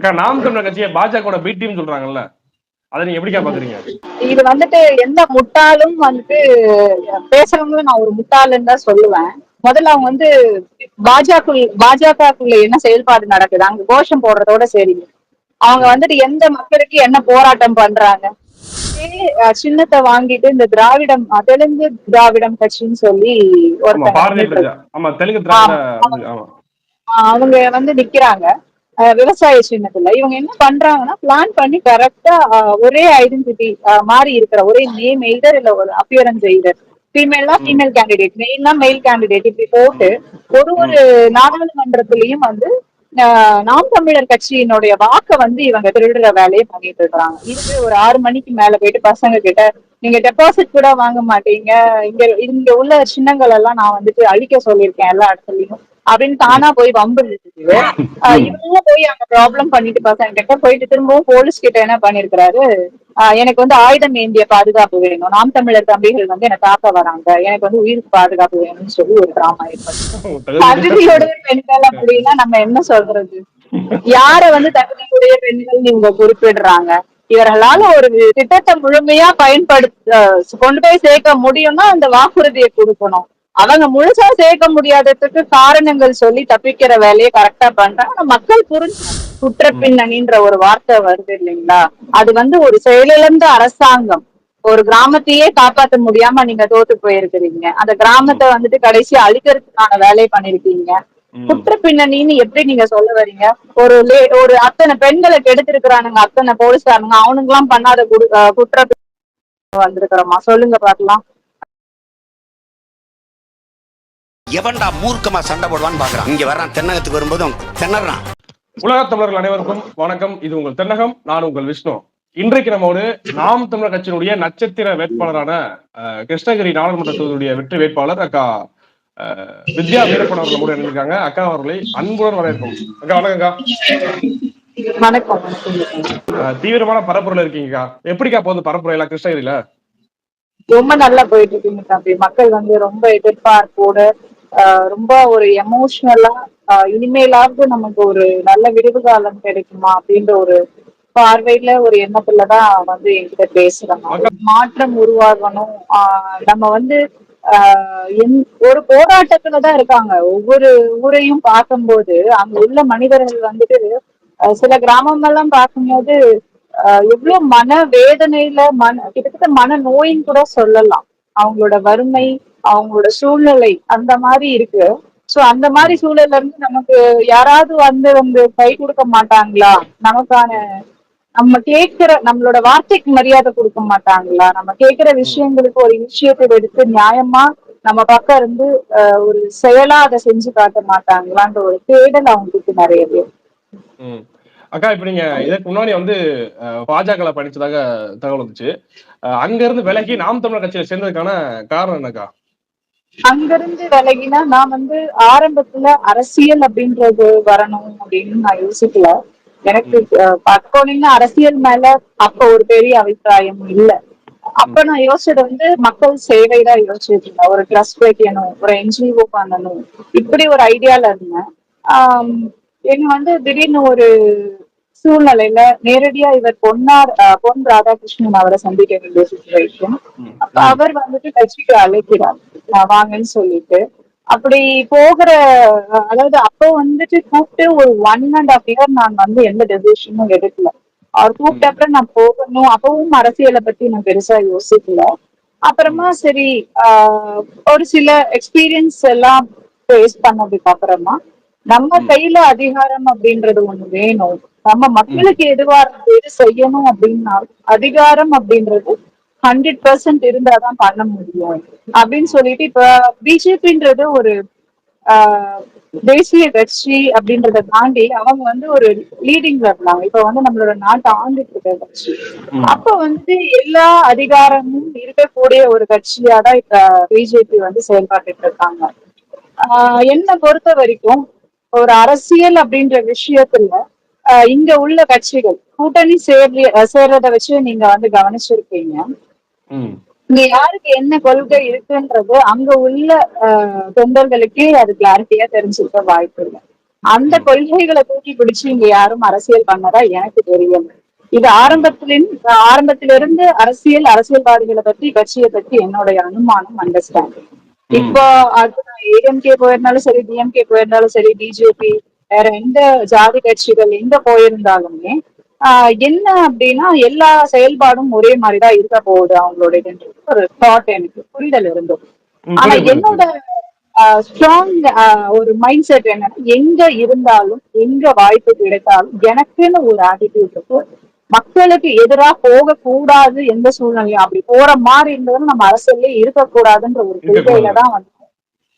அக்கா நாம் தமிழர் கட்சியை பாஜக பி டீம் சொல்றாங்கல்ல அதை நீங்க எப்படிக்கா பாக்குறீங்க? இது வந்துட்டு எந்த முட்டாளும் வந்துட்டு பேசுறவங்களும் நான் ஒரு முட்டாளுன்னு தான் சொல்லுவேன். முதல்ல அவங்க வந்து பாஜக பாஜகக்குள்ள என்ன செயல்பாடு நடக்குது? அங்க கோஷம் போடுறதோட சரி. அவங்க வந்துட்டு எந்த மக்களுக்கு என்ன போராட்டம் பண்றாங்க? சின்னத்தை வாங்கிட்டு இந்த திராவிடம் தெலுங்கு திராவிடம் கட்சின்னு சொல்லி ஆஹ் அவங்க வந்து நிக்கிறாங்க. விவசாய சின்னத்துல இவங்க என்ன பண்றாங்கன்னா பிளான் பண்ணி கரெக்டா ஒரே ஐடென்டிட்டி மாறி இருக்கிற ஒரே நேம் எய்தர் இல்ல ஒரு அப்பியரன்ஸ் எய்தர் ஃபீமேல்னா ஃபீமேல் கேண்டிடேட் மெயில்னா மெயில் கேண்டிடேட் இப்படி போட்டு ஒரு ஒரு நாடாளுமன்றத்திலயும் வந்து ஆஹ் நாம் தமிழர் கட்சியினுடைய வாக்க வந்து இவங்க திருடுற வேலையை பண்ணிட்டு இருக்காங்க இது ஒரு ஆறு மணிக்கு மேல போயிட்டு பசங்க கிட்ட நீங்க டெபாசிட் கூட வாங்க மாட்டீங்க. இங்க இங்க உள்ள சின்னங்கள் எல்லாம் நான் வந்துட்டு அழிக்க சொல்லியிருக்கேன் எல்லா இடத்துலயும். அப்படின்னு தானா போய் வம்பு இழுத்துட்டு ஆஹ் இவங்க போய் அங்க ப்ராப்ளம் பண்ணிட்டு பசங்க கிட்ட போயிட்டு திரும்பவும் போலீஸ் கிட்ட என்ன பண்ணிருக்கிறாரு? ஆஹ் எனக்கு வந்து ஆயுதம் ஏந்திய பாதுகாப்பு வேணும். நாம் தமிழர் தம்பிகள் வந்து என்ன தாக்க வராங்க. எனக்கு வந்து உயிருக்கு பாதுகாப்பு வேணும்னு சொல்லி ஒரு டிராமா ஏற்படுது தகுதியோட பெண்கள் அப்படின்னா நம்ம என்ன சொல்றது? யார வந்து தகுதியுடைய பெண்கள் இவங்க குறிப்பிடுறாங்க? இவர்களால ஒரு திட்டத்தை முழுமையா பயன்படுத்த கொண்டு போய் சேர்க்க முடியும்னா அந்த வாக்குறுதியை கொடுக்கணும். அவங்க முழுசா சேர்க்க முடியாததுக்கு காரணங்கள் சொல்லி தப்பிக்கிற வேலையை கரெக்டா பண்றாங்க மக்கள் புரிஞ்சு குற்ற பின்னணின்ற ஒரு வார்த்தை வருது இல்லைங்களா? அது வந்து ஒரு செயலிழந்த அரசாங்கம். ஒரு கிராமத்தையே காப்பாத்த முடியாம நீங்க தோத்து போயிருக்கிறீங்க. அந்த கிராமத்தை வந்துட்டு கடைசி அழிக்கிறதுக்கான வேலையை பண்ணிருக்கீங்க. குற்ற பின்னணின்னு எப்படி நீங்க சொல்ல வரீங்க? ஒரு லே- ஒரு அத்தனை பெண்களை கெடுத்திருக்கிறானுங்க அத்தனை போலீஸ்காரனுங்க. அவனுங்க எல்லாம் பண்ணாத குற்ற வந்திருக்கிறோமா? சொல்லுங்க பாக்கலாம் எவன்டா மூர்க்கமா சண்டை போடுவான்னு பாக்குறான். இங்க வர்றான் தென்னகத்துக்கு வரும்போதும் திணறான். உலக தமிழர்கள் அனைவருக்கும் வணக்கம். இது உங்கள் தென்னகம் நான் உங்கள் விஷ்ணு. இன்றைக்கு நம்மோடு நாம் தமிழர் கட்சியினுடைய நட்சத்திர வேட்பாளரான கிருஷ்ணகிரி நாடாளுமன்ற தொகுதியுடைய வெற்றி வேட்பாளர் அக்கா வித்யா வீரப்பன் அவர்கள் நம்மோடு இணைந்திருக்காங்க. அக்கா அவர்களை அன்புடன் வரவேற்கும். அக்கா வணக்கம்க்கா வணக்கம். தீவிரமான பரப்புரையில இருக்கீங்கக்கா. எப்படிக்கா போகுது பரப்புரை எல்லாம் கிருஷ்ணகிரியில? ரொம்ப நல்லா போயிட்டு இருக்குங்க மக்கள் வந்து ரொம்ப எதிர்பார்ப்போட ரொம்ப ஒரு எமோஷ்னலா இனிமேலாவது நமக்கு ஒரு நல்ல விடுவு காலம் கிடைக்குமா அப்படின்ற ஒரு பார்வையில ஒரு எண்ணத்துலதான் வந்து என்கிட்ட பேசுறாங்க. மாற்றம் உருவாகணும். ஆஹ் நம்ம வந்து ஆஹ் என்- ஒரு போராட்டத்துலதான் இருக்காங்க. ஒவ்வொரு ஊரையும் பார்க்கும்போது அங்க உள்ள மனிதர்கள் வந்துட்டு ஆஹ் சில கிராமம் எல்லாம் பார்க்கும்போது ஆஹ் எவ்வளவு மன வேதனையில மன கிட்டத்தட்ட மன நோயின்னு கூட சொல்லலாம். அவங்களோட வறுமை அவங்களோட சூழ்நிலை அந்த மாதிரி இருக்கு. சோ அந்த மாதிரி சூழல்ல இருந்து நமக்கு யாராவது வந்து வந்து கை கொடுக்க மாட்டாங்களா? நமக்கான நம்ம கேட்கிற நம்மளோட வார்த்தைக்கு மரியாதை கொடுக்க மாட்டாங்களா? நம்ம கேட்கிற விஷயங்களுக்கு ஒரு விஷயத்தை எடுத்து நியாயமா நம்ம பக்கம் இருந்து ஒரு செயலா அதை செஞ்சு காட்ட மாட்டாங்களான்ற ஒரு தேடல் அவங்களுக்கு நிறைய பேர். அக்கா இப்ப நீங்க இதற்கு முன்னாடி வந்து அஹ், பாஜகல படிச்சதாக தகவல் வந்துச்சு. அஹ், அங்க இருந்து விலகி நாம் தமிழர் கட்சியில சேர்ந்ததுக்கான காரணம் என்னக்கா? அங்கிருந்து விலகினா நான் வந்து ஆரம்பத்துல அரசியல் அப்படின்றது வரணும் அப்படின்னு நான் யோசிக்கல. எனக்கு பார்க்கணும்னா அரசியல் மேல அப்ப ஒரு பெரிய அபிப்பிராயம் இல்ல. அப்ப நான் யோசிச்சது வந்து மக்கள் சேவை தான் யோசிச்சுட்டு இருந்தேன். ஒரு ட்ரஸ்ட் வைக்கணும் ஒரு என்ஜிஓ பண்ணணும். இப்படி ஒரு ஐடியால இருந்தேன். ஆம், என்ன வந்து திடீர்னு ஒரு சூழ்நிலையில நேரடியா இவர் பொன்னார் பொன் ராதாகிருஷ்ணன் அவரை சந்திக்க வேண்டிய சுச்சுவேஷன் அப்ப அவர் வந்துட்டு கட்சிக்கு அழைக்கிறார். வாங்கன்னு சொல்லிட்டு. அப்படி போகிற அதாவது அப்போ வந்துட்டு கூப்பிட்டு ஒரு ஒன் அண்ட் ஆஃப் இயர் நான் வந்து எந்த டெசிஷனும் எடுக்கல. அவர் கூப்பிட்ட அப்புறம் நான் போகணும். அப்பவும் அரசியலை பத்தி நான் பெருசா யோசிக்கல. அப்புறமா சரி ஒரு சில எக்ஸ்பீரியன்ஸ் எல்லாம் ஃபேஸ் பண்ணதுக்கு அப்புறமா நம்ம கையில அதிகாரம் அப்படின்றது ஒண்ணு வேணும். நம்ம மக்களுக்கு எதுவா இருந்தாலும் எது செய்யணும் அப்படின்னா அதிகாரம் அப்படின்றது ஹண்ட்ரட் பர்சன்ட் இருந்தாதான் பண்ண முடியும். அப்படின்னு சொல்லிட்டு இப்ப பிஜேபின்றது ஒரு தேசிய கட்சி அப்படின்றத தாண்டி அவங்க வந்து ஒரு லீடிங்ல இருந்தாங்க. இப்ப வந்து நம்மளோட நாட்டை ஆண்டுட்டு இருக்க கட்சி அப்ப வந்து எல்லா அதிகாரமும் இருக்கக்கூடிய ஒரு கட்சியா தான் இப்ப பிஜேபி வந்து செயல்பட்டு இருக்காங்க. ஆஹ் என்னை பொறுத்த வரைக்கும் ஒரு அரசியல் அப்படின்ற விஷயத்துல இங்க உள்ள கட்சிகள் கூட்டணி சேர்றி சேர்றத வச்சு நீங்க வந்து கவனிச்சிருப்பீங்க இங்க யாருக்கு என்ன கொள்கை இருக்குன்றது அங்க உள்ள தொண்டர்களுக்கே அது கிளாரிட்டியா தெரிஞ்சிருக்க வாய்ப்பு இல்லை. அந்த கொள்கைகளை தூக்கி பிடிச்சு இங்க யாரும் அரசியல் பண்ணதா எனக்கு தெரியல இது ஆரம்பத்திலின் ஆரம்பத்திலிருந்து அரசியல் அரசியல்வாதிகளை பத்தி கட்சியை பத்தி என்னுடைய அனுமானம் அண்டர்ஸ்டாண்டிங் இப்போ அது ஏஎம்கே போயிருந்தாலும் சரி டிஎம்கே போயிருந்தாலும் சரி பிஜேபி வேற எந்த ஜாதி கட்சிகள் எங்க போயிருந்தாலுமே ஆஹ் என்ன அப்படின்னா எல்லா செயல்பாடும் ஒரே மாதிரிதான் இருக்க போகுது அவங்களுடைய ஒரு தாட் எனக்கு புரிதல் இருந்தது. ம், ஆனா. என்னோட ஸ்ட்ராங் ஒரு மைண்ட் செட் என்னன்னா எங்க இருந்தாலும் எங்க வாய்ப்பு கிடைத்தாலும் எனக்குன்னு ஒரு ஆட்டிடியூட் இருக்கு. மக்களுக்கு எதிராக போக கூடாது எந்த சூழ்நிலையும் அப்படி போற மாதிரி இருந்ததும் நம்ம அரசியல்லே இருக்கக்கூடாதுன்ற ஒரு கொள்கையில தான் வந்து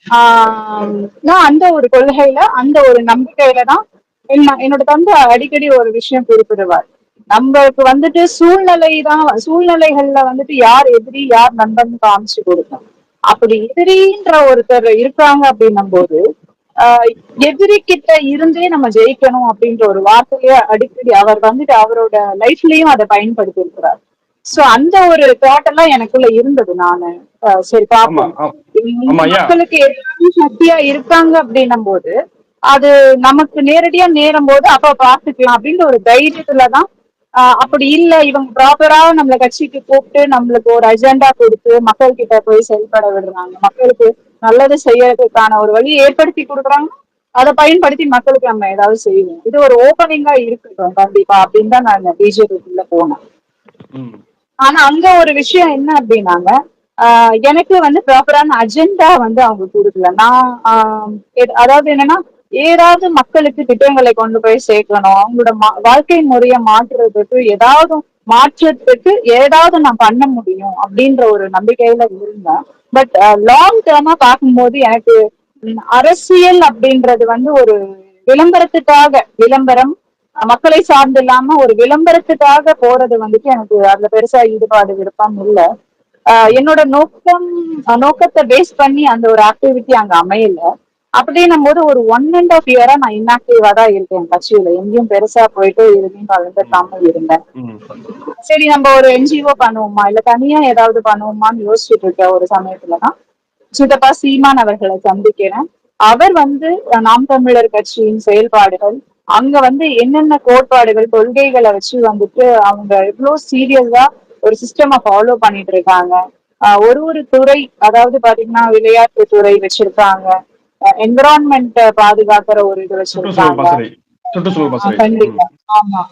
ஆஹ் நான் அந்த ஒரு கொள்கையில அந்த ஒரு நம்பிக்கையில தான் என்ன- என்னோட தந்தை அடிக்கடி ஒரு விஷயம் குறிப்பிடுவார். நம்மளுக்கு வந்துட்டு சூழ்நிலை தான் சூழ்நிலைகள்ல வந்துட்டு யார் எதிரி யார் நண்பன் காமிச்சு கொடுக்கும். அப்படி எதிரின்ற ஒருத்தர் இருக்காங்க அப்படின்னும் போது எதிரி கிட்ட இருந்தே நம்ம ஜெயிக்கணும் அப்படின்ற ஒரு வார்த்தைய அடிக்கடி அவர் வந்துட்டு அவரோட லைஃப்லயும் அதை பயன்படுத்தி இருக்கிறார் சோ அந்த ஒரு தாட் எல்லாம் எனக்குள்ள இருந்தது நானு. சரி பாப்போம். மக்களுக்கு எதிரான சக்தியா இருக்காங்க அப்படின்னும் போது அது நமக்கு நேரடியா நேரும் போது அப்ப பாத்துக்கலாம் அப்படின்ற ஒரு தைரியத்துலதான் அப்படி இல்ல இவங்க ப்ராப்பரா நம்மள கட்சிக்கு கூப்பிட்டு நம்மளுக்கு ஒரு அஜெண்டா கொடுத்து மக்கள் கிட்ட போய் செயல்பட விடுறாங்க. மக்களுக்கு நல்லது செய்யறதுக்கான ஒரு வழி ஏற்படுத்தி கொடுக்குறாங்க. அதை பயன்படுத்தி மக்களுக்கு நம்ம ஏதாவது செய்வோம். இது ஒரு ஓப்பனிங்கா இருக்கட்டும். கண்டிப்பா. அப்படின்னு தான் நான் பிஜேபிக்குள்ள போனேன். ஆனா அங்க ஒரு விஷயம் என்ன அப்படின்னாங்க ஆஹ் எனக்கு வந்து ப்ராப்பரான அஜெண்டா வந்து அவங்க கொடுக்கல. நான் அதாவது என்னன்னா ஏதாவது மக்களுக்கு திட்டங்களை கொண்டு போய் சேர்க்கணும். அவங்களோட வாழ்க்கை முறைய மாற்றுறதுக்கு ஏதாவது மாற்றத்துக்கு ஏதாவது நான் பண்ண முடியும் அப்படின்ற ஒரு நம்பிக்கையில இருந்தேன். பட் லாங் டேர்மா பார்க்கும்போது எனக்கு அரசியல் அப்படின்றது வந்து ஒரு விளம்பரத்துக்காக விளம்பரம் மக்களை சார்ந்து இல்லாம ஒரு விளம்பரத்துக்காக போறது வந்துட்டு எனக்கு அதுல பெருசா ஈடுபாடு விருப்பம் இல்ல. ஆஹ் என்னோட நோக்கம் நோக்கத்தை பேஸ் பண்ணி அந்த ஒரு ஆக்டிவிட்டி அங்க அமையல. அப்படின்னும் போது ஒரு ஒன் அண்ட் ஆஃப் இயரா நான் இன்ஆக்டிவா தான் இருக்கேன் கட்சியில. எங்கேயும் பெருசா போயிட்டு எதுலையும் கலந்துக்காம இருந்தேன். சரி நம்ம ஒரு என்ஜிஓ பண்ணுவோமா? இல்ல தனியா ஏதாவது பண்ணுவோமான்னு யோசிச்சுட்டு இருக்க ஒரு சமயத்துலதான் சித்தப்பா சீமான் அவர்களை சந்திக்கிறேன். அவர் வந்து நாம் தமிழர் கட்சியின் செயல்பாடுகள் அங்க வந்து என்னென்ன கோட்பாடுகள் கொள்கைகளை வச்சு வந்துட்டு அவங்க எவ்வளவு சீரியஸா ஒரு சிஸ்டமை ஃபாலோ பண்ணிட்டு இருக்காங்க. ஒரு ஒரு துறை அதாவது பாத்தீங்கன்னா விளையாட்டு துறை வச்சிருக்காங்க. என்விரான்மெண்ட் பாதுகாக்கிற ஒரு இது வச்சிருக்காங்க. கண்டிப்பா. ஆமா.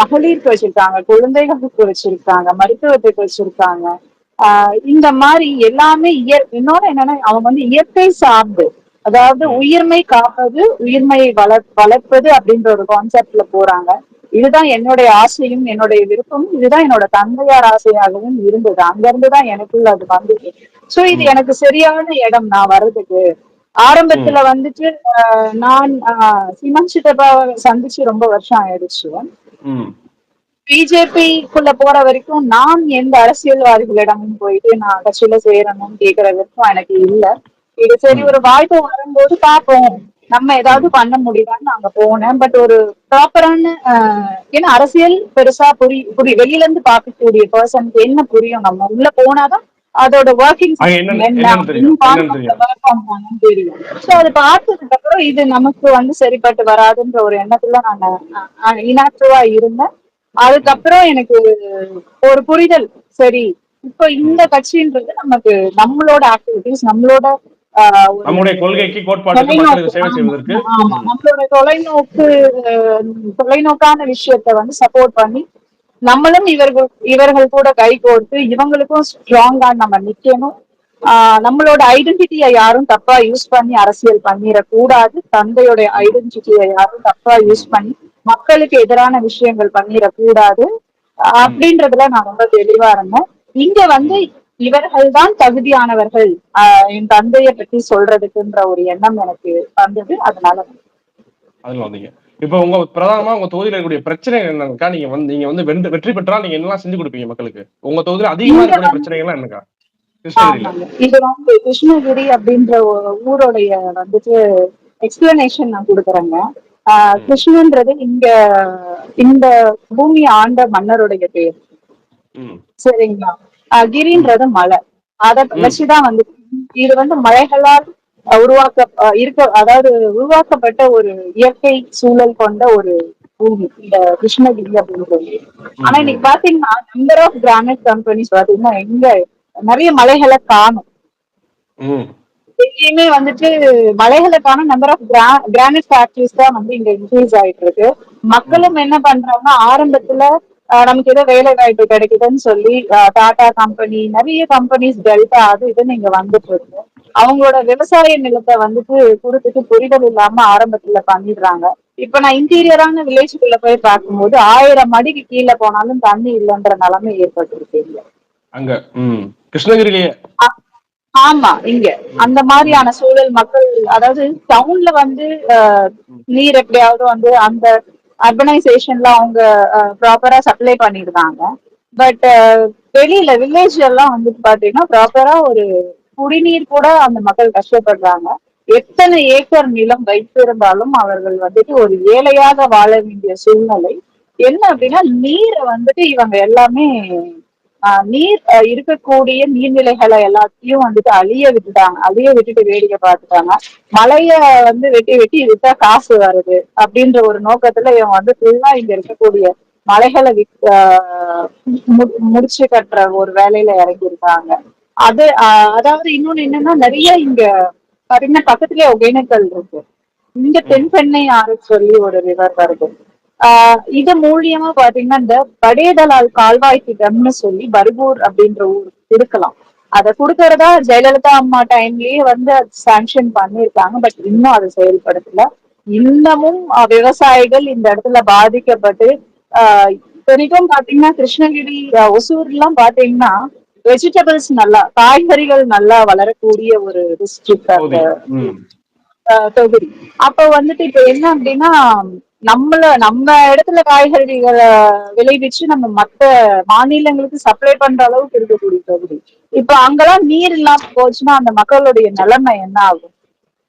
மகளிருக்கு வச்சிருக்காங்க குழந்தைகளுக்கு வச்சிருக்காங்க மருத்துவத்துக்கு வச்சிருக்காங்க. இந்த மாதிரி எல்லாமே இயற் இன்னொன்னு என்னன்னா அவங்க வந்து இயற்கை சார்ந்து அதாவது உயிர்மை காப்பது உயிர்மையை வளர் வளர்ப்பது அப்படின்ற ஒரு கான்செப்ட்ல போறாங்க. இதுதான் என்னுடைய ஆசையும் என்னுடைய விருப்பமும் இதுதான் என்னோட தந்தையார் ஆசையாகவும் இருந்தது. அங்க இருந்துதான் எனக்குள்ள அது வந்தது சோ இது எனக்கு சரியான இடம் நான் வர்றதுக்கு. ஆரம்பத்துல வந்துட்டு நான் சிமன் சித்தப்பாவை சந்திச்சு ரொம்ப வருஷம் ஆயிடுச்சு. பிஜேபிக்குள்ள போற வரைக்கும் நான் எந்த அரசியல்வாதிகளிடமும் போயிட்டு நான் கட்சியில சேரணும்னு கேக்குற விருப்பம் எனக்கு இல்ல. இது சரி ஒரு வாய்ப்பு வரும்போது பார்ப்போம். நம்ம ஏதாவது பண்ண முடியுதான்னு அங்க போனேன். பட் ஒரு ப்ராப்பரான ஏன்னா அரசியல் பெருசா புரி புரி வெளியில இருந்து பார்க்கக்கூடிய பர்சனுக்கு என்ன புரியும்? நம்ம உள்ள போனாதான் அதோட ஒர்க்கிங் சோ அது பார்த்ததுக்கு அப்புறம் இது நமக்கு வந்து சரிப்பட்டு வராதுன்ற ஒரு எண்ணத்துல நான் இனாக்டிவா இருந்தேன். அதுக்கப்புறம் எனக்கு ஒரு புரிதல். சரி இப்போ இந்த கட்சின்றது நமக்கு நம்மளோட ஆக்டிவிட்டிஸ் நம்மளோட நம்முடைய கொள்கைக்கு. நம்மளோட தொலைநோக்கு தொலைநோக்கான விஷயத்த வந்து சப்போர்ட் பண்ணி நம்மளும் இவர்கள் இவர்கள் கூட கை கோர்த்து இவங்களுக்கும் ஸ்ட்ராங்கா நம்ம நிக்கணும். ஆஹ் நம்மளோட ஐடென்டிட்டியை யாரும் தப்பா யூஸ் பண்ணி அரசியல் பண்ணிடக்கூடாது. தந்தையோட ஐடென்டிட்டியை யாரும் தப்பா யூஸ் பண்ணி மக்களுக்கு எதிரான விஷயங்கள் பண்ணிடக்கூடாது. அப்படின்றதுல நான் ரொம்ப தெளிவா இருந்தேன். இங்க வந்து இவர்கள் தான் தகுதியானவர்கள். ஆஹ் என் தந்தையை பத்தி சொல்றதுக்குன்ற ஒரு எண்ணம் எனக்கு வந்தது. அதனால அதுல வந்தீங்க. இப்ப உங்க பிரதானமா உங்க தொகுதியில இருக்கக்கூடிய பிரச்சனை என்னக்கா நீங்க வந்து நீங்க வந்து வென்று வெற்றி பெற்றால் நீங்க என்னெல்லாம் செஞ்சு கொடுப்பீங்க மக்களுக்கு? உங்க தொகுதியில அதிகமா இருக்கக்கூடிய பிரச்சனைகள்லாம் என்னக்கா. இது வந்து கிருஷ்ணகிரி அப்படின்ற ஊருடைய வந்துட்டு எக்ஸ்பிளனேஷன் நான் கொடுக்குறேங்க. கிருஷ்ணன்றது இங்க இந்த பூமி ஆண்ட மன்னருடைய பேர். சரிங்களா? கிரின்றது மலை. அத வச்சுதான் வந்து இது வந்து மலைகளால் உருவாக்க இருக்க அதாவது உருவாக்கப்பட்ட ஒரு இயற்கை சூழல் கொண்ட ஒரு பூமி இந்த கிருஷ்ணகிரி அப்படின்றது ஆனா இன்னைக்கு பாத்தீங்கன்னா நம்பர் ஆஃப் கிரானைட் கம்பெனிஸ் பாத்தீங்கன்னா எங்க நிறைய மலைகளை காணும். எங்கேயுமே வந்துட்டு மலைகளுக்கான நம்பர் ஆஃப் கிரானைட் ஃபேக்டரிஸ் தான் வந்து இங்க இன்க்ரீஸ் ஆயிட்டு இருக்கு மக்களும் என்ன பண்றாங்கன்னா ஆரம்பத்துல நமக்கு ஏதோ வேலை வாய்ப்பு கிடைக்குதுன்னு சொல்லி டாடா கம்பெனி நிறைய கம்பெனிஸ் டெல்டா அது இதுன்னு இங்க வந்துட்டு இருக்கு அவங்களோட விவசாய நிலத்தை வந்துட்டு கொடுத்துட்டு புரிதல் இல்லாம ஆரம்பத்துல பண்ணிடுறாங்க. இப்ப நான் இன்டீரியரான வில்லேஜுக்குள்ள போய் பார்க்கும்போது ஆயிரம் அடிக்கு கீழே போனாலும் தண்ணி இல்லைன்ற நிலைமை ஏற்பட்டிருக்கு இங்க. அங்க ஆ- ஆமா இங்க. அந்த மாதிரியான சூழல் மக்கள் அதாவது டவுன்ல வந்து நீர் எப்படியாவது வந்து அந்த அர்பனைசேஷன்ல அவங்க ப்ராப்பரா சப்ளை பண்ணிடுறாங்க. பட் வெளியில வில்லேஜ் எல்லாம் வந்துட்டு பாத்தீங்கன்னா ப்ராப்பரா ஒரு குடிநீர் கூட அந்த மக்கள் கஷ்டப்படுறாங்க. எத்தனை ஏக்கர் நிலம் வைத்திருந்தாலும் அவர்கள் வந்துட்டு ஒரு ஏழையாக வாழ வேண்டிய சூழ்நிலை. என்ன அப்படின்னா நீரை வந்துட்டு இவங்க எல்லாமே ஆஹ் நீர் இருக்கக்கூடிய நீர்நிலைகளை எல்லாத்தையும் வந்துட்டு அழிய விட்டுட்டாங்க. அழிய விட்டுட்டு வேடிக்கை பார்த்துட்டாங்க. மலைய வந்து வெட்டி வெட்டி விட்டா காசு வருது அப்படின்ற ஒரு நோக்கத்துல இவங்க வந்து ஃபுல்லா இங்க இருக்கக்கூடிய மலைகளை வி மு- முடிச்சு கட்டுற ஒரு வேலையில இறங்கியிருக்காங்க. அது அதாவது இன்னொன்னு என்னன்னா நிறைய இங்க பாத்தீங்கன்னா பக்கத்துலயே ஒகேனக்கல் இருக்கு. இங்க தென்பெண்ணை ஆறு சொல்லி ஒரு ரிவர் வருது ஆஹ் இது மூலியமா பாத்தீங்கன்னா இந்த படேதலால் கால்வாய் திட்டம்னு சொல்லி பர்கூர் அப்படின்ற ஊர் கொடுக்கலாம் அதை கொடுக்கறதா ஜெயலலிதா அம்மா டைம்லயே வந்து சாங்ஷன் பண்ணிருக்காங்க பட் இன்னும் அது செயல்படுத்தல இன்னமும் விவசாயிகள் இந்த இடத்துல பாதிக்கப்பட்டு ஆஹ் இத்தனைக்கும் பாத்தீங்கன்னா கிருஷ்ணகிரி ஒசூர் எல்லாம் பாத்தீங்கன்னா வெஜிடபிள்ஸ் நல்லா காய்கறிகள் நல்லா வளரக்கூடிய ஒரு டிஸ்ட்ரிக்ட் அஹ் தொகுதி. அப்ப வந்துட்டு இப்ப என்ன அப்படின்னா நம்மள நம்ம இடத்துல காய்கறிகளை விளைவிச்சு நம்ம மத்த மாநிலங்களுக்கு சப்ளை பண்ற அளவுக்கு இருக்கக்கூடிய தொகுதி. இப்ப அங்கெல்லாம் நீர் இல்லாம போச்சுன்னா அந்த மக்களுடைய நிலைமை என்ன ஆகும்?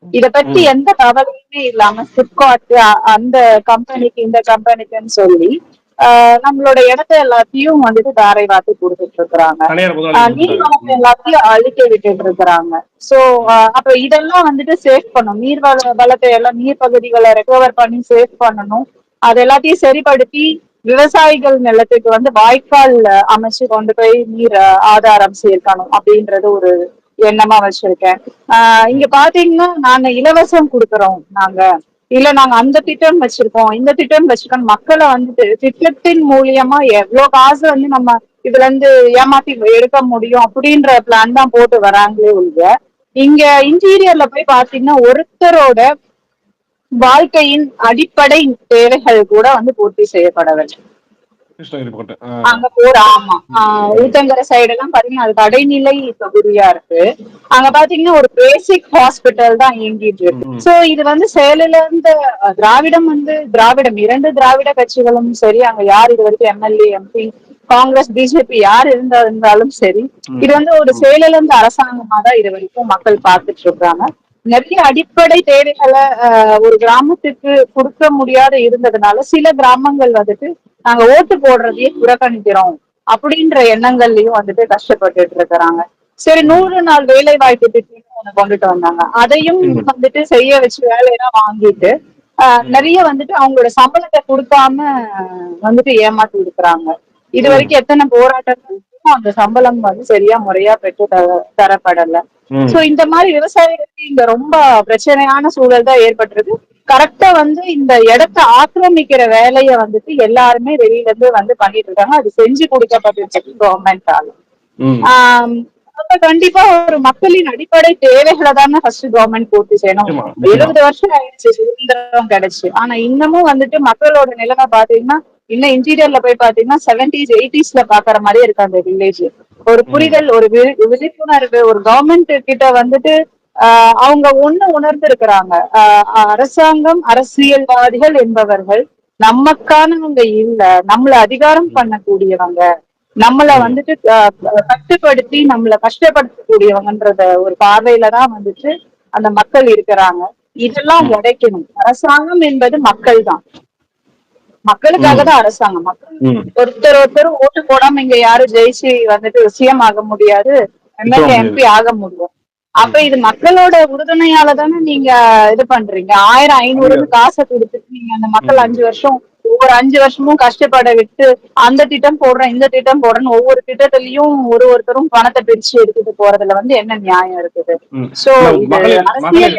இத பத்தி எந்த கவலையுமே இல்லாம சிப்காட் அந்த கம்பெனிக்கு இந்த கம்பெனிக்குன்னு சொல்லி நம்மளோட இடத்த எல்லாத்தையும் வந்துட்டு தாரை வாத்து கொடுத்துட்டு இருக்கிறாங்க. தனியார் ஆஹ் முதலாளி நீர் வளத்தை எல்லாத்தையும் அழிக்க விட்டுட்டு இருக்கிறாங்க. சோ அப்ப இதெல்லாம் வந்துட்டு சேவ் பண்ணணும். நீர் வள வளத்தை எல்லாம் நீர் பகுதிகளை ரெக்கவர் பண்ணி சேவ் பண்ணணும். அது எல்லாத்தையும் சரிப்படுத்தி விவசாயிகள் நிலத்துக்கு வந்து வாய்க்கால் அமைச்சு கொண்டு போய் நீர் ஆதாரம் சேர்க்கணும் அப்படின்றது ஒரு எண்ணமா வச்சிருக்கேன். ஆஹ் இங்க பாத்தீங்கன்னா நாங்க இலவசம் கொடுக்கறோம் நாங்க. இல்ல நாங்க அந்த திட்டம் வச்சிருக்கோம். இந்த திட்டம் வச்சிருக்கோம். மக்களை வந்துட்டு திட்டத்தின் மூலியமா எவ்வளவு காசு வந்து நம்ம இதுல இருந்து ஏமாத்தி எடுக்க முடியும் அப்படின்ற பிளான் தான் போட்டு வராங்களே ஒழிய இங்க இன்டீரியர்ல போய் பாத்தீங்கன்னா ஒருத்தரோட வாழ்க்கையின் அடிப்படை தேவைகள் கூட வந்து பூர்த்தி செய்யப்படவில்லை. கிருஷ்ணகிரி. அங்க போற ஆமா. ஊத்தங்கரை சைடு எல்லாம் பாத்தீங்கன்னா அது கடைநிலை தொகுதியா இருக்கு. அங்க பாத்தீங்கன்னா ஒரு பேசிக் ஹாஸ்பிட்டல் தான் இயங்கிட்டு இருக்கு. சோ இது வந்து செயலிழந்த அஹ், திராவிடம் வந்து திராவிடம் இரண்டு திராவிட கட்சிகளும் சரி அங்க யார் இது வரைக்கும் எம்எல்ஏ எம்பி காங்கிரஸ் பிஜேபி யார் இருந்தா இருந்தாலும் சரி இது வந்து ஒரு செயலிழந்த அரசாங்கமா தான் இது வரைக்கும் மக்கள் பார்த்துட்டு இருக்காங்க. நிறைய அடிப்படை தேவைகளை ஒரு கிராமத்துக்கு கொடுக்க முடியாத இருந்ததுனால சில கிராமங்கள் வந்துட்டு நாங்க ஓட்டு போடுறதையே புறக்கணிக்கிறோம் அப்படின்ற எண்ணங்கள்லயும் வந்துட்டு கஷ்டப்பட்டுட்டு இருக்கிறாங்க. சரி நூறு நாள் வேலை வாய்ப்பு திட்டம் ஒண்ணு கொண்டுட்டு வந்தாங்க. அதையும் வந்துட்டு செய்ய வச்சு வேலையெல்லாம் வாங்கிட்டு ஆஹ், நிறைய வந்துட்டு அவங்களோட சம்பளத்தை கொடுக்காம வந்துட்டு ஏமாத்தி இருக்கிறாங்க. இது வரைக்கும் எத்தனை போராட்டங்களுக்கும் அந்த சம்பளம் வந்து சரியா முறையா பெற்று தர- தரப்படல. சோ இந்த மாதிரி விவசாயிகளுக்கு இங்க ரொம்ப பிரச்சனையான சூழல் தான் ஏற்பட்டிருக்கு. கரெக்டா வந்து இந்த இடத்த ஆக்கிரமிக்கிற வேலையை வந்துட்டு எல்லாருமே வெளியில இருந்து வந்து பண்ணிட்டு இருக்காங்க. அது செஞ்சு கொடுக்கப்பட்டிருக்கு கவர்மெண்டால அப்ப கண்டிப்பா ஒரு மக்களின் அடிப்படை தேவைகளை தானே ஃபர்ஸ்ட் கவர்மெண்ட் பூர்த்தி செய்யணும். எழுபது வருஷம் ஆயிடுச்சு சுதந்திரம் கிடைச்சு. ஆனா இன்னமும் வந்துட்டு மக்களோட நிலைமை பாத்தீங்கன்னா இன்னும் இன்டீரியர்ல போய் பாத்தீங்கன்னா செவன்டிஸ் எயிட்டிஸ்ல பாக்குற மாதிரி இருக்கு அந்த வில்லேஜ் ஒரு புரிதல் ஒரு விழிப்புணர்வு ஒரு கவர்மெண்ட் கிட்ட வந்துட்டு அவங்க ஒண்ணு உணர்ந்து இருக்கிறாங்க அரசாங்கம் அரசியல்வாதிகள் என்பவர்கள் நமக்கானவங்க இல்ல நம்மள அதிகாரம் பண்ணக்கூடியவங்க நம்மள வந்துட்டு கட்டுப்படுத்தி நம்மள கஷ்டப்படுத்தக்கூடியவங்கன்றத ஒரு பார்வையில தான் வந்துட்டு அந்த மக்கள் இருக்கிறாங்க. இதெல்லாம் உடைக்கணும். அரசாங்கம் என்பது மக்கள் தான் மக்களுக்காக தான் அரசாங்கம். ஒருத்தர் ஒருத்தர் ஓட்டு போடாம இங்க யாரும் ஜெயிச்சு வந்துட்டு சிஎம் ஆக முடியாது எம்எல்ஏ எம்பி ஆக முடியும். அப்ப இது மக்களோட உறுதுணையால தானே நீங்க இது பண்றீங்க? ஆயிரம் ஐநூறுன்னு காசை கொடுத்துட்டு நீங்க அந்த மக்கள். அஞ்சு வருஷம் ஒவ்வொரு அஞ்சு வருஷமும் கஷ்டப்பட விட்டு அந்த திட்டம் போடுறேன் இந்த திட்டம் போடுறேன்னு ஒவ்வொரு திட்டத்திலயும் ஒரு ஒருத்தரும் பணத்தை பிரிச்சு எடுத்துட்டு போறதுல வந்து என்ன நியாயம் இருக்குது. சோ அரசியல்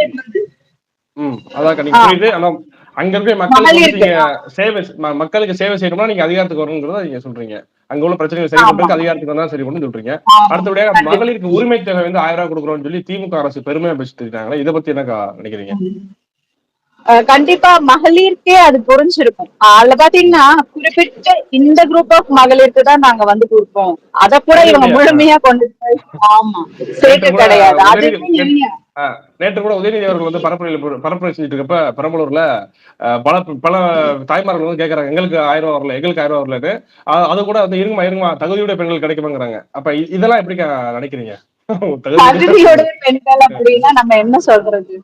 அங்க இருக்க மக்களுக்கு சேவை மக்களுக்கு சேவை செய்யணும்னா நீங்க அதிகாரத்துக்கு வரணுங்கிறத நீங்க சொல்றீங்க. அங்க உள்ள பிரச்சனைகளை சரி பண்றதுக்கு அதிகாரத்துக்கு வந்தா சரி பண்ணு சொல்றீங்க. அடுத்தபடியாக. மகளிருக்கு உரிமை தொகை வந்து ஆயிரம் ரூபாய் கொடுக்குறோம்னு சொல்லி திமுக அரசு பெருமையா பேசிட்டு இருக்காங்களே இதை பத்தி என்னக்கா நினைக்கிறீங்க? கண்டிப்பா மகளிருக்கே அது புரிஞ்சிருக்கும். அதுல பாத்தீங்கன்னா குறிப்பிட்ட இந்த குரூப் ஆஃப் மகளிருக்கு தான் நாங்க வந்து கொடுப்போம். அத கூட இவங்க முழுமையா கொண்டு போய் ஆமா சேர்க்க கூட கிடையாது. அது உதயநிதி- இல்லையா? ஆ, நேற்று கூட உதயநிதி அவர்கள் வந்து பரப்புரையில் பரப்புரை செஞ்சுட்டு இருக்கப்ப பெரம்பலூர்ல பல பல தாய்மார்கள் வந்து கேக்குறாங்க. எங்களுக்கு ஆயிரம் ரூபாய் வரல எங்களுக்கு ஆயிரம் ரூபாய் வரலன்னு அது கூட வந்து இருங்கம்மா இருங்கம்மா தகுதியுடைய பெண்கள் கிடைக்குமாங்கிறாங்க. அப்ப இதெல்லாம் எப்படி நினைக்கிறீங்க? தகுதி தகுதியுடைய பெண்கள் அப்படின்னா நம்ம என்ன சொல்றது?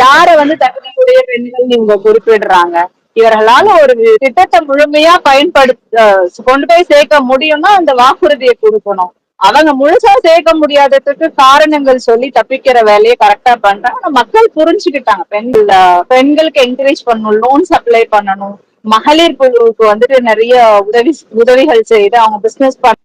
யார வந்து தகுதியுடைய பெண்கள் இவங்க குறிப்பிடுறாங்க? இவர்களால ஒரு திட்டத்தை முழுமையா பயன்படுத்த கொண்டு போய் சேர்க்க முடியும்னா அந்த வாக்குறுதியை கொடுக்கணும். அவங்க முழுசா சேர்க்க முடியாததுக்கு காரணங்கள் சொல்லி தப்பிக்கிற வேலையை கரெக்டா பண்றாங்க. மக்கள் புரிஞ்சுக்கிட்டாங்க. பெண்கள் பெண்களுக்கு என்கரேஜ் பண்ணணும் லோன் சப்ளை பண்ணணும். மகளிர் குழுவுக்கு வந்துட்டு நிறைய உதவி உதவிகள் செய்து அவங்க பிசினஸ் பண்ண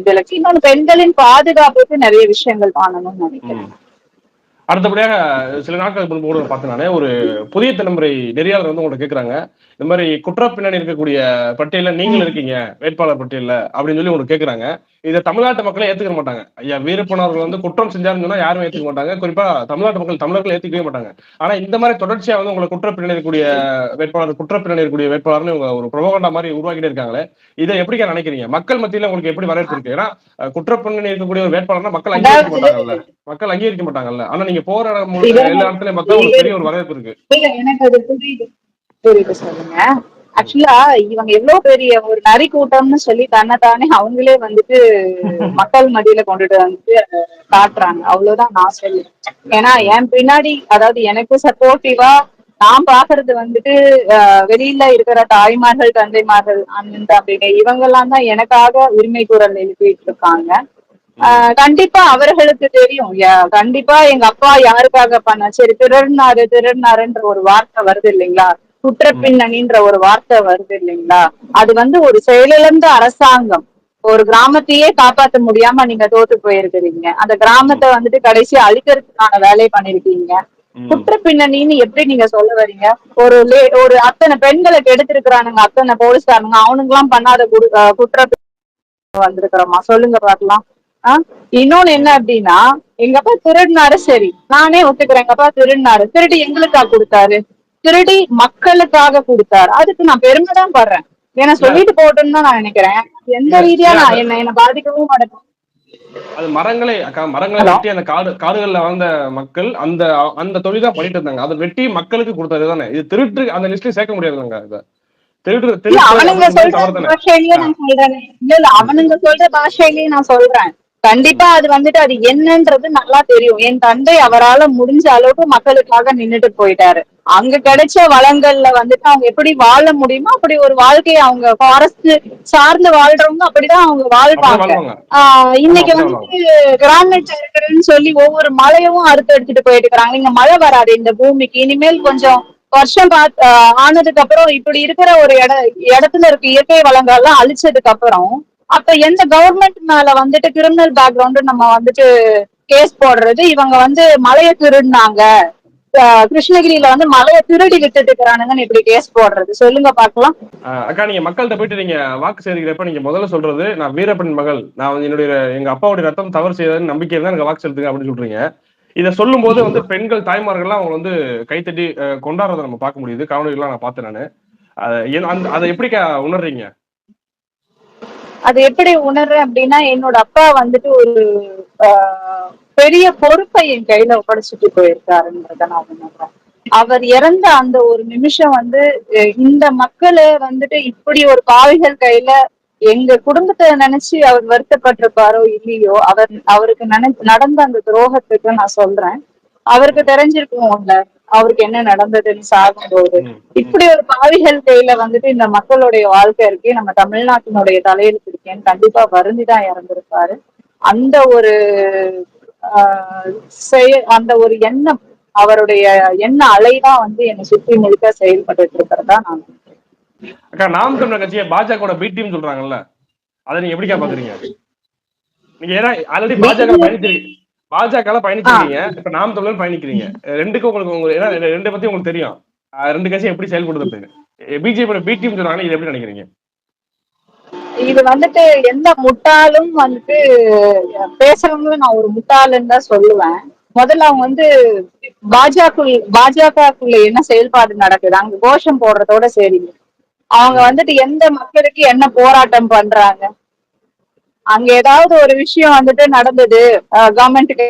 ம். இன்னொன்னு பெண்களின் பாதுகாப்புக்கு நிறைய விஷயங்கள் காணணும்னு நினைக்கிறேன். அடுத்தபடியாக சில நாட்களுக்கு முன்பு கூட பார்த்தேன் நானு ஒரு புதிய தலைமுறை நெறியாளர் வந்து உங்கள்ட்ட கேக்குறாங்க இந்த மாதிரி குற்ற பின்னணி இருக்கக்கூடிய பட்டியல்ல நீங்கள் இருக்கீங்க வேட்பாளர் பட்டியல்ல அப்படின்னு சொல்லி உங்களுக்கு கேக்குறாங்க. இதை தமிழ்நாட்டு மக்களே ஏத்துக்க மாட்டாங்க. ஐயா வீரப்பன் அவர்கள் வந்து குற்றம் செஞ்சாருன்னு சொன்னா யாரும் ஏத்துக்க மாட்டாங்க. குறிப்பா தமிழ்நாட்டு மக்கள் தமிழர்கள் ஏத்துக்கவே மாட்டாங்க. ஆனா இந்த மாதிரி தொடர்ச்சியா வந்து உங்களை குற்ற பின்னணி இருக்கக்கூடிய வேட்பாளர் குற்ற பின்னணி இருக்கக்கூடிய வேட்பாளர்னு இவங்க ஒரு பிரபகண்டா மாதிரி உருவாக்கிட்டே இருக்காங்களே இதை எப்படிக்கா நினைக்கிறீங்க? மக்கள் மத்தியில உங்களுக்கு எப்படி வரவேற்பு இருக்கு? ஏன்னா குற்ற பின்னணி இருக்கக்கூடிய ஒரு வேட்பாளர்னா மக்கள் அங்கீகரிக்க மாட்டாங்கல்ல. மக்கள் அங்கீகரிக்க மாட்டாங்கல்ல. ஆனா நீங்க இது- எல்லா இடத்துலயும் ஒரு பெரிய ஒரு வரவேற்பு இருக்கு. எனக்கு அது புரியுது. புரியுது சொல்லுங்க. ஆக்சுவலா இவங்க எவ்வளவு பெரிய ஒரு நரி கூட்டம்னு சொல்லி தன்னைத்தானே அவங்களே வந்துட்டு மக்கள் மத்தியில கொண்டுட்டு வந்து அதை காட்டுறாங்க. அவ்வளவுதான் நான் சொல்லுவேன். ஏன்னா என் பின்னாடி அதாவது எனக்கு சப்போர்ட்டிவா நான் பாக்குறது வந்துட்டு வெளியில இருக்கிற தாய்மார்கள் தந்தைமார்கள் அந்த அப்படிங்க இவங்க எல்லாம் தான் எனக்காக உரிமை குரல் எழுப்பிட்டு இருக்காங்க. ஆஹ் கண்டிப்பா அவர்களுக்கு தெரியும். யா- கண்டிப்பா எங்க அப்பா யாருக்காக பண்ண சரி திருடினாரு திருடினாருன்ற ஒரு வார்த்தை வருது இல்லைங்களா? குற்ற பின்னணின்ற ஒரு வார்த்தை வருது இல்லைங்களா? அது வந்து ஒரு செயலிழந்த அரசாங்கம். ஒரு கிராமத்தையே காப்பாத்த முடியாம நீங்க தோத்து போயிருக்கிறீங்க. அந்த கிராமத்தை வந்துட்டு கடைசி அழிக்கிறதுக்கான வேலையை பண்ணிருக்கீங்க. குற்ற பின்னணின்னு எப்படி நீங்க சொல்ல வர்றீங்க ஒரு லே- ஒரு அத்தனை பெண்களை கெடுத்திருக்கிறானுங்க அத்தனை போலீஸ்காரனுங்க. அவனுங்க எல்லாம் பண்ணாத குற்ற வந்திருக்கிறோமா? சொல்லுங்க பாக்கலாம்? இன்னொன்னு என்ன அப்படின்னா எங்க அப்பா திருடினாரு? சரி. நானே ஒத்துக்கிறேன். எங்க அப்பா திருடினாரு? திருடி எங்களுக்கா கொடுத்தாரு? திருடி மக்களுக்காக கொடுத்தாரு. அதுக்கு நான் பெருமை தான் படுறேன். ஏன்னா சொல்லிட்டு போட்டோம்னு தான் நான் நினைக்கிறேன். எந்த ரீதியா நான் என்ன என்ன பாதிக்கவும் மாட்டேன் அது மரங்களை மரங்களை? வெட்டி அந்த காடு காடுகள்ல வாழ்ந்த மக்கள் அந்த அந்த தொழில் தான் பண்ணிட்டு இருந்தாங்க. அதை வெட்டி மக்களுக்கு கொடுத்தது தானே இது திருட்டு அந்த லிஸ்ட்ல சேர்க்க முடியாதுங்க இத. அவனுங்க சொல்ற பாஷையிலேயே நான் சொல்றேன். இல்ல இல்ல அவனுங்க சொல்ற பாஷையிலேயே நான் சொல்றேன். கண்டிப்பா அது வந்துட்டு அது என்னன்றது நல்லா தெரியும். என் தந்தை அவரால முடிஞ்ச அளவுக்கு மக்களுக்காக நின்னுட்டு போயிட்டாரு. அங்க கிடைச்ச வளங்கள்ல வந்துட்டு அவங்க எப்படி வாழ முடியுமோ அப்படி ஒரு வாழ்க்கையை அவங்க ஃபாரஸ்ட் சார்ந்து வாழ்றவங்க அப்படிதான் அவங்க வாழ்வாங்க. ஆஹ் இன்னைக்கு வந்துட்டு கிரானைட் இருக்கிறேன்னு சொல்லி ஒவ்வொரு மலையவும் அறுத்து எடுத்துட்டு போயிட்டு இருக்காங்க இங்க மழை வராது இந்த பூமிக்கு. இனிமேல் கொஞ்சம் வருஷம் ஆனதுக்கு அப்புறம் இப்படி இருக்கிற ஒரு இட இடத்துல இருக்க இயற்கை வளங்கள் எல்லாம் அழிச்சதுக்கு அப்புறம் அப்ப எந்த கவர்மெண்ட் மேல வந்துட்டு கிரிமினல் பேக்ரவுண்ட் நம்ம வந்துட்டு கேஸ் போடுறது? இவங்க வந்து மலையை திருடினாங்க. கிருஷ்ணகிரியில வந்து மலையை திருடி விட்டுட்டு இருக்கிறானுங்கன்னு இப்படி கேஸ் போடுறது. சொல்லுங்க பாக்கலாம் ஆஹ் அக்கா நீங்க மக்கள்கிட்ட போயிட்டு நீங்க வாக்கு சேர்க்கிறப்ப நீங்க முதல்ல சொல்றது நான் வீரப்பன் மகள் நான் வந்து என்னுடைய எங்க அப்பாவுடைய ரத்தம் தவறு செய்ததுன்னு நம்பிக்கை தான் எனக்கு வாக்கு செலுத்துங்க அப்படின்னு சொல்றீங்க. இதை சொல்லும் போது வந்து பெண்கள் தாய்மார்கள்லாம் அவங்க வந்து கைத்தட்டி கொண்டாடுறதை நம்ம பார்க்க முடியுது. காணொலிகள்லாம் நான் பார்த்தேன் நானு. அதை எப்படிக்கா உணர்றீங்க? அது எப்படி உணர்றேன் அப்படின்னா என்னோட அப்பா வந்துட்டு ஒரு ஆஹ், பெரிய பொறுப்பை என் கையில ஒப்படைச்சிட்டு போயிருக்காருன்றத நான் உணர்றேன். அவர் இறந்த அந்த ஒரு நிமிஷம் வந்து இந்த மக்களை வந்துட்டு இப்படி ஒரு பாவிகள் கையில எங்க குடும்பத்தை நினைச்சு அவர் வருத்தப்பட்டிருப்பாரோ இல்லையோ அவர் அவருக்கு நினை நடந்த அந்த துரோகத்துக்கு நான் சொல்றேன். அவருக்கு தெரிஞ்சிருக்கும்ல அவருக்கு என்ன நடந்ததுன்னு சாகும்போது. இப்படி ஒரு பாவிகள் கையில வந்துட்டு இந்த மக்களுடைய வாழ்க்கை இருக்கு நம்ம தமிழ்நாட்டினுடைய தலையெழுத்து இருக்கேன்னு கண்டிப்பா வருந்திதான் இறந்திருப்பாரு அந்த ஒரு செய அந்த ஒரு எண்ணம் அவருடைய எண்ண அலைதான் வந்து என்னை சுற்றி முழுக்க செயல்பட்டு இருக்கிறதா நான். அக்கா நாம் தமிழர் கட்சியை பாஜக பி டீம் சொல்றாங்கல்ல அதை நீங்க எப்படிக்கா பாக்குறீங்க நீங்க ஏன்னா ஆல்ரெடி பாஜக பயணிச்சிருக்கீங்க பாஜக பயணிச்சிருக்கீங்க. இப்ப நாம் தமிழர் பயணிக்கிறீங்க. ரெண்டுக்கும் உங்களுக்கு உங்க ஏன்னா ரெண்டு பத்தி உங்களுக்கு தெரியும். ரெண்டு கட்சி எப்படி அப்படின்னு. பிஜேபி பி டீம் சொல்றாங்க இது எப்படி நினைக்கிறீங்க? இது வந்துட்டு எந்த முட்டாளும் வந்துட்டு பேசுறவங்கள நான் ஒரு முட்டாளுன்னு தான் சொல்லுவேன். முதல்ல அவங்க வந்து பாஜக பாஜகக்குள்ள என்ன செயல்பாடு நடக்குது? அங்க கோஷம் போடுறதோட சரி. அவங்க வந்துட்டு எந்த மக்களுக்கு என்ன போராட்டம் பண்றாங்க? அங்க ஏதாவது ஒரு விஷயம் வந்துட்டு நடந்தது கவர்மெண்ட்டுக்கு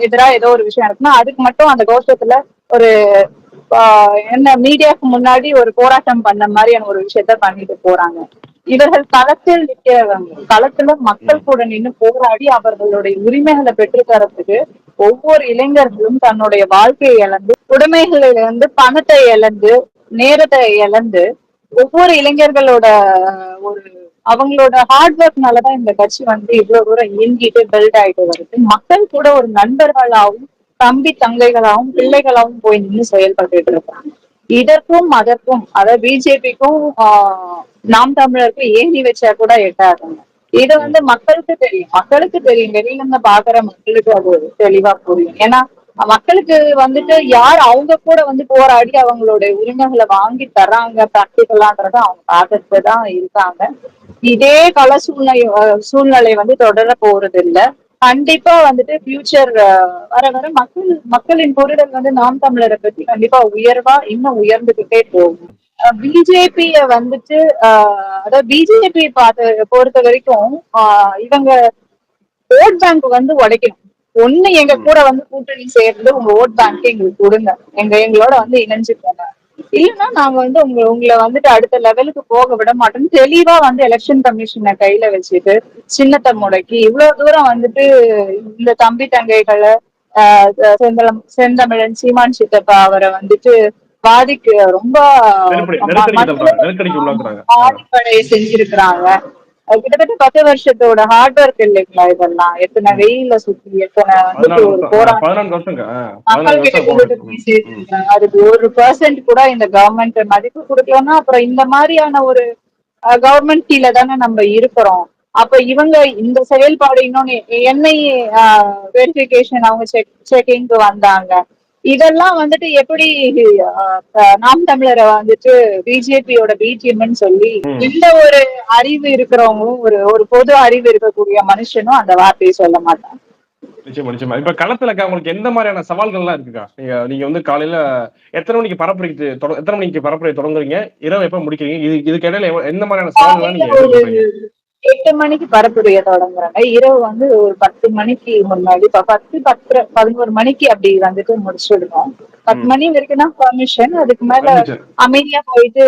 எதிராக ஏதோ ஒரு விஷயம் நடக்குன்னா அதுக்கு மட்டும் அந்த கோஷத்துல ஒரு என்ன மீடியாவுக்கு முன்னாடி ஒரு போராட்டம் பண்ண மாதிரியான ஒரு விஷயத்த பண்ணிட்டு போறாங்க. இவர்கள் களத்தில் நிற்கிறவங்க களத்துல மக்கள் கூட நின்று போராடி அவர்களுடைய உரிமைகளை பெற்றுத்தரத்துக்கு ஒவ்வொரு இளைஞர்களும் தன்னுடைய வாழ்க்கையை இழந்து உடைமைகளை இழந்து பணத்தை இழந்து நேரத்தை இழந்து ஒவ்வொரு இளைஞர்களோட ஒரு அவங்களோட ஹார்ட் ஒர்க்னாலதான் இந்த கட்சி வந்து இவ்வளவு தூரம் இயங்கிட்டு பில்ட் ஆயிட்டு வருது. மக்கள் கூட ஒரு நண்பர்களாகவும் தம்பி தங்கைகளாகவும் பிள்ளைகளாகவும் போய் நின்று செயல்பட்டு இருக்காங்க. இதற்கும் அதற்கும் அதாவது பிஜேபிக்கும் நாம் தமிழருக்கும் ஏணி வச்சா கூட எட்டாதுங்க. இது வந்து மக்களுக்கு தெரியும். மக்களுக்கு தெரியும். வெளியில இருந்து பாக்குற மக்களுக்கு அது தெளிவா புரியும். ஏன்னா மக்களுக்கு வந்துட்டு யார் அவங்க கூட வந்து போராடி அவங்களுடைய உரிமைகளை வாங்கி தர்றாங்க பிராக்டிகலான்றத அவங்க பார்த்துட்டு தான் இருக்காங்க. இதே கல சூழ்நிலை சூழ்நிலை வந்து தொடர போறது இல்ல கண்டிப்பா வந்துட்டு ஃபியூச்சர் வர வர மக்கள் மக்களின் புரிதல் வந்து நாம் தமிழரை பத்தி கண்டிப்பா உயர்வா இன்னும் உயர்ந்துகிட்டே போகும். பிஜேபிய வந்துட்டு அதாவது பிஜேபி பார்த்த பொறுத்த வரைக்கும் இவங்க ஓட் பேங்க் வந்து உடைக்கணும். ஒண்ணு எங்க கூட வந்து கூட்டணி சேர்ந்து உங்க ஓட் பேங்க் எங்களுக்கு கொடுங்க. எங்க எங்களோட வந்து இணைஞ்சுக்கோங்க. இல்லைன்னா நாங்க வந்து உங்க உங்களை வந்துட்டு அடுத்த லெவலுக்கு போக விட மாட்டோம் தெளிவா வந்து எலெக்ஷன் கமிஷனை கையில வச்சுட்டு சின்னத்தை முடக்கி இவ்வளவு தூரம் வந்துட்டு இந்த தம்பி தங்கைகளை ஆஹ் செந்தளம் செந்தமிழன் சீமான் சித்தப்பா அவரை வந்துட்டு பாதிக்கு ரொம்ப ஆடிப்படையை செஞ்சிருக்கிறாங்க. கிட்டத்தட்ட பத்து வருஷத்தோட ஹார்ட் ஒர்க் இல்லைங்களா இதெல்லாம்? எத்தனை வெயில சுத்தி எத்தனை போராட்டம். அதுக்கு ஒரு பெர்சென்ட் கூட இந்த கவர்மெண்ட் மதிப்பு கொடுக்கலன்னா அப்புறம் இந்த மாதிரியான ஒரு கவர்மெண்ட் கீழ தானே நம்ம இருக்கிறோம். அப்ப இவங்க இந்த செயல்பாடு இன்னொன்னு என்ஐ வெரிஃபிகேஷன் அவங்க செக் செக்கிங்க்கு வந்தாங்க. இதெல்லாம் வந்துட்டு எப்படி நாம் தமிழரை வந்துட்டு பிஜேபியோட பிஜிஎம்னு சொல்லி. இந்த ஒரு அறிவு இருக்கிறவங்களும் ஒரு ஒரு பொது அறிவு இருக்கக்கூடிய மனுஷனும் அந்த வார்த்தையை சொல்ல மாட்டாங்க. நிச்சயமா நிச்சயமா. இப்ப களத்துல உங்களுக்கு எந்த மாதிரியான சவால்கள் எல்லாம் இருக்குக்கா? நீங்க நீங்க வந்து காலையில எத்தனை மணிக்கு பரப்புரைக்கு எத்தனை மணிக்கு பரப்புரை தொடங்குறீங்க? இரவு எப்ப முடிக்கிறீங்க? இது இதுக்கு இடையில எந்த மாதிரியான சவால்கள் நீங்க எட்டு மணிக்கு பரப்புரைய தொடங்குறாங்க. இரவு வந்து ஒரு பத்து மணிக்கு முன்னாடி பத்து பத்து பதினோரு மணிக்கு அப்படி வந்துட்டு முடிச்சிடுவோம் பத்து. மணி வரைக்கும் தான் பெர்மிஷன் அதுக்கு மேல. அமைதியா போயிட்டு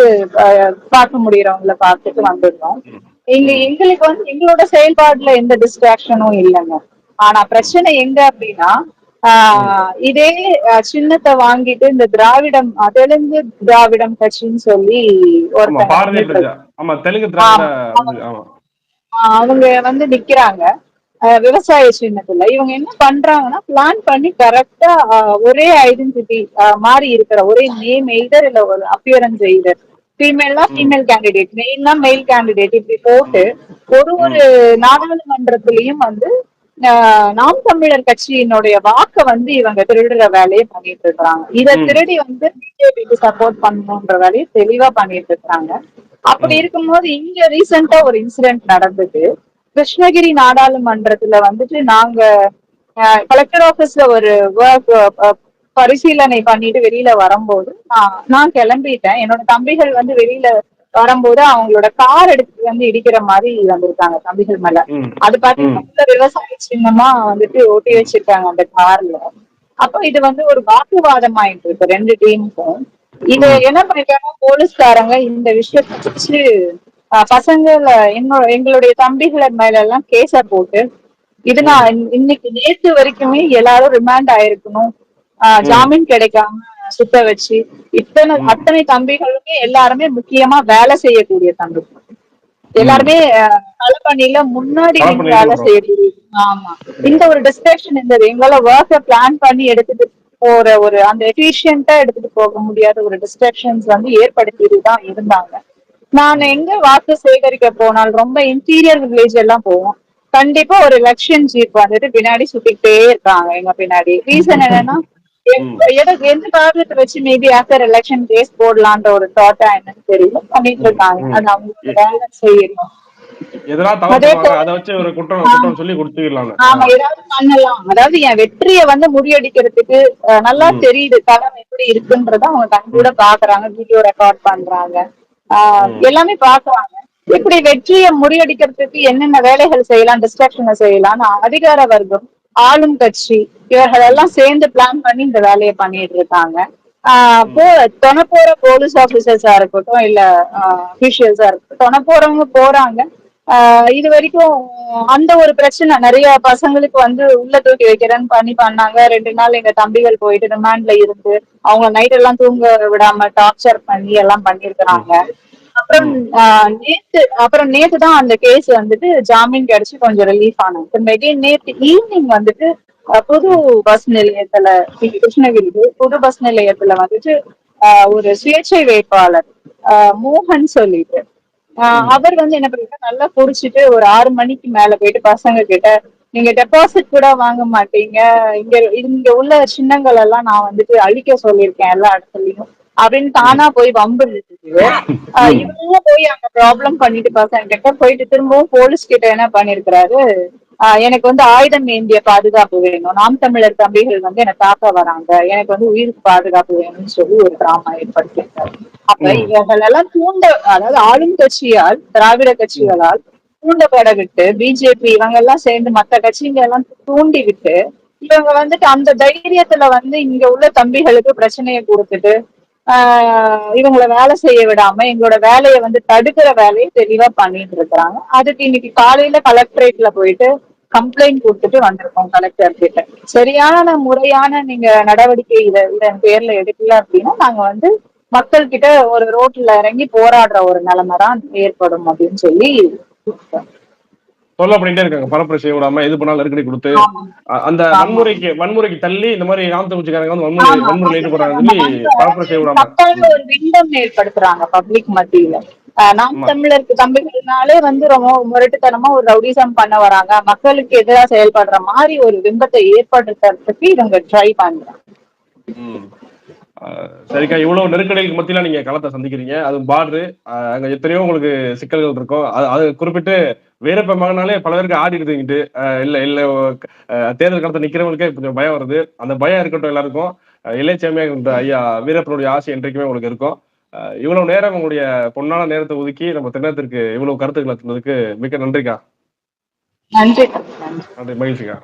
பார்க்க முடியறவங்கள பார்த்துட்டு வந்துடுறோம். எங்க எங்களுக்கு வந்து எங்களோட செயல்பாடுல எந்த டிஸ்ட்ராக்ஷனும் இல்லைங்க. ஆனா பிரச்சனை எங்க அப்படின்னா ஆஹ் இதே சின்னத்தை வாங்கிட்டு இந்த திராவிடம் தெலுங்கு திராவிடம் கட்சின்னு சொல்லி ஆமா. அவங்க வந்து நிக்கிறாங்க. விவசாய சின்னத்துல. இவங்க என்ன பண்றாங்கன்னா பிளான் பண்ணி கரெக்டா ஒரே ஐடென்டிட்டி மாறி இருக்கிற ஒரே நேம் எய்தர் இல்ல ஒரு அப்பியரன்ஸ் எய்தர் ஃபீமேல்னா ஃபீமேல் கேண்டிடேட் மெயில்னா மெயில் கேண்டிடேட் இப்படி போட்டு ஒரு ஒரு நாடாளுமன்றத்திலயும் வந்து நாம் தமிழர் கட்சியினுடைய வாக்க வந்து இவங்க திருடுற வேலையை பண்ணிட்டு இருக்காங்க இத. திருடி வந்து பிஜேபிக்கு சப்போர்ட் பண்ணணுன்ற வேலையை தெளிவா பண்ணிட்டு இருக்காங்க அப்படி இருக்கும்போது இங்க ரீசெண்டா ஒரு இன்சிடென்ட் நடந்தது. கிருஷ்ணகிரி நாடாளுமன்றத்துல வந்துட்டு நாங்க கலெக்டர் ஆபீஸ்ல ஒரு ஒர்க் பரிசீலனை பண்ணிட்டு வெளியில வரும்போது நான் கிளம்பிட்டேன். என்னோட தம்பிகள் வந்து வெளியில வரும்போது அவங்களோட கார் எடுத்து வந்து இடிக்கிற மாதிரி வந்திருக்காங்க தம்பிகள் மேல. அது பாத்தீங்கன்னா விவசாய சின்னமா வந்துட்டு ஒட்டி வச்சிருக்காங்க அந்த கார்ல அப்ப இது வந்து ஒரு வாக்குவாதம் ஆயிட்டு இருக்கு ரெண்டு டீமுக்கும். இது என்ன பண்ணிட்டாங்க போலீஸ்காரங்க இந்த விஷயத்த வச்சு பசங்கள என்னோட எங்களுடைய தம்பிகளை மேல எல்லாம் கேஸ போட்டு இது நான் இன்- இன்னைக்கு நேத்து வரைக்குமே எல்லாரும் ரிமாண்ட் ஆயிருக்கணும். ஜாமீன் கிடைக்காம சுத்த வச்சு இத்தனை அத்தனை தம்பிகளுமே எல்லாருமே முக்கியமா வேலை செய்யக்கூடிய தம்பி. எல்லாருமே அஹ், களப்பணியில முன்னாடி களப்பணியில வேலை. செய்யக்கூடிய ஆமா. இந்த ஒரு டிஸ்ட்ராக்ஷன் இருந்தது எங்களால ஒர்க்க பிளான் பண்ணி எடுத்துட்டு போற ஒரு அந்த எஃபிஷியன்ட்டா எடுத்துட்டு போக முடியாத ஒரு டிஸ்ட்ராக்ஷன்ஸ் வந்து ஏற்படுத்திட்டு தான் இருந்தாங்க. நான் எங்க வாக்கு சேகரிக்க போனால் ரொம்ப இன்டீரியர் வில்லேஜ் எல்லாம் போவோம். கண்டிப்பா ஒரு எலெக்ஷன் ஜீப் வந்துட்டு பின்னாடி சுத்திக்கிட்டே இருக்காங்க எங்க பின்னாடி. ரீசன் என்னன்னா எந்த காரணத்தை வச்சு மேபி ஆஃப்டர் எலெக்ஷன் கேஸ் போடலான்ற ஒரு தாட்டா என்னன்னு தெரியல. பண்ணிட்டு இருக்காங்க. அது அவங்களுக்கு வேலை செய்யணும். அதாவது என் வெற்றியை வந்து முறியடிக்கிறதுக்கு நல்லா தெரியுது களம் எப்படி இருக்குன்றத அவங்க கண் கூட பாக்குறாங்க வீடியோ ரெக்கார்ட் பண்றாங்க. எல்லாமே பாக்குறாங்க. இப்படி வெற்றியை முறியடிக்கிறதுக்கு என்னென்ன வேலைகள் செய்யலாம் டிஸ்ட்ராக்ஷனை செய்யலாம்னு அதிகார வர்க்கம் ஆளும் கட்சி இவர்கள் எல்லாம் சேர்ந்து பிளான் பண்ணி இந்த வேலையை பண்ணிட்டு இருக்காங்க. ஆஹ் போ தொண போற போலீஸ் ஆபீசர்ஸா இருக்கட்டும் இல்ல அபிஷியல்ஸா இருக்கட்டும் தொண போறவங்க போறாங்க. ஆஹ் இது வரைக்கும் அந்த ஒரு பிரச்சனை நிறைய பசங்களுக்கு வந்து உள்ள தூக்கி வைக்கிறேன்னு பண்ணி பண்ணாங்க. ரெண்டு நாள் எங்க தம்பிகள் போயிட்டு ரிமாண்ட்ல இருந்து அவங்க நைட் எல்லாம் தூங்க விடாம டார்ச்சர் பண்ணி எல்லாம் பண்ணிருக்கிறாங்க அப்புறம் ஆஹ் நேத்து அப்புறம் நேத்து தான் அந்த கேஸ் வந்துட்டு ஜாமீன் கிடைச்சு கொஞ்சம் ரிலீஃப் ஆனாங்க மெகெயின் நேத்து ஈவினிங் வந்துட்டு புது பஸ் நிலையத்துல கிருஷ்ணகிரி புது பஸ் நிலையத்துல வந்துட்டு ஒரு சுயேட்சை வேட்பாளர் ஆஹ் மோகன் சொல்லிட்டு. ஆஹ் அவர் வந்து என்ன பண்ணிருக்காரு நல்லா குடிச்சிட்டு ஒரு ஆறு மணிக்கு மேல போயிட்டு பசங்க கிட்ட நீங்க டெபாசிட் கூட வாங்க மாட்டீங்க. இங்க இங்க உள்ள சின்னங்கள் எல்லாம் நான் வந்துட்டு அழிக்க சொல்லியிருக்கேன் எல்லா இடத்துலயும். அப்படின்னு தானா போய் வம்பு இழுத்துட்டு ஆஹ் இவங்க போய் அங்க ப்ராப்ளம் பண்ணிட்டு பசங்க கிட்ட போயிட்டு திரும்பவும் போலீஸ் கிட்ட என்ன பண்ணிருக்கிறாரு? எனக்கு வந்து ஆயுதம் ஏந்திய பாதுகாப்பு வேணும். நாம் தமிழர் தம்பிகள் வந்து என்ன தாக்க வராங்க. எனக்கு வந்து உயிருக்கு பாதுகாப்பு வேணும்னு சொல்லி ஒரு டிராமா ஏற்படுத்தியிருக்காரு. அப்ப இவர்கள் எல்லாம் தூண்ட அதாவது ஆளும் கட்சியால் திராவிட கட்சிகளால் தூண்டப்பட விட்டு பிஜேபி இவங்க எல்லாம் சேர்ந்து மத்த கட்சிங்க எல்லாம் தூண்டி விட்டு இவங்க வந்துட்டு அந்த தைரியத்துல வந்து இங்க உள்ள தம்பிகளுக்கு பிரச்சனையை கொடுத்துட்டு இவங்கள வேலை செய்ய விடாம எங்களோட வேலையை வந்து தடுக்கிற வேலையை தெளிவா பண்ணிட்டு இருக்கிறாங்க. அதுக்கு இன்னைக்கு காலையில கலெக்டரேட்ல போயிட்டு கம்ப்ளைண்ட் கொடுத்துட்டு வந்திருக்கோம் கலெக்டர் கிட்ட. சரியான முறையான நீங்க நடவடிக்கை இத இதன் பேர்ல எடுக்கல அப்படின்னா நாங்க வந்து மக்கள் கிட்ட ஒரு ரோட்ல இறங்கி போராடுற ஒரு நிலைமை தான் ஏற்படும் அப்படின்னு சொல்லி தொல்லை பண்ணிட்டே இருக்காங்க. பரப்புரை செய்ய விடாம எது பண்ணாலும் நெருக்கடி கொடுத்து அந்த. வன்முறைக்கு வன்முறைக்கு தள்ளி இந்த மாதிரி நாம் தமிழ்ச்சிக்காரங்க வந்து வன்முறை. வன்முறையில் ஈடுபடுறாங்க சொல்லி பரப்புரை செய்ய விடாம ஒரு பிம்பம் ஏற்படுத்துறாங்க பப்ளிக் மத்தியில. நாம். தமிழருக்கு தம்பிகள்னாலே வந்து ரொம்ப முரட்டுத்தனமா ஒரு ரவுடிசம் பண்ண வராங்க. மக்களுக்கு எதிராக செயல்படுற மாதிரி ஒரு பிம்பத்தை ஏற்படுத்துறதுக்கு இவங்க ட்ரை பண்றாங்க. சரிக்கா இவ்வளவு நெருக்கடிகளுக்கு மத்தியில நீங்க களத்தை சந்திக்கிறீங்க. அது பார்டரு அங்க எத்தனையோ உங்களுக்கு சிக்கல்கள் இருக்கும். அது குறிப்பிட்டு வீரப்ப மகனாலே பல பேருக்கு ஆடிடுதுங்கிட்டு இல்ல இல்ல தேர்தல் களத்தை நிக்கிறவங்களுக்கே கொஞ்சம் பயம் வருது. அந்த பயம் இருக்கட்டும் எல்லாருக்கும். இருந்த ஐயா வீரப்பனுடைய ஆசை என்றைக்குமே உங்களுக்கு இருக்கும். இவ்வளவு நேரம் உங்களுடைய பொன்னான நேரத்தை ஒதுக்கி நம்ம தென்னத்திற்கு இவ்வளவு கருத்துக்களை தந்ததுக்கு மிக்க நன்றிக்கா. நன்றி. நன்றி மகிழ்ச்சிக்கா.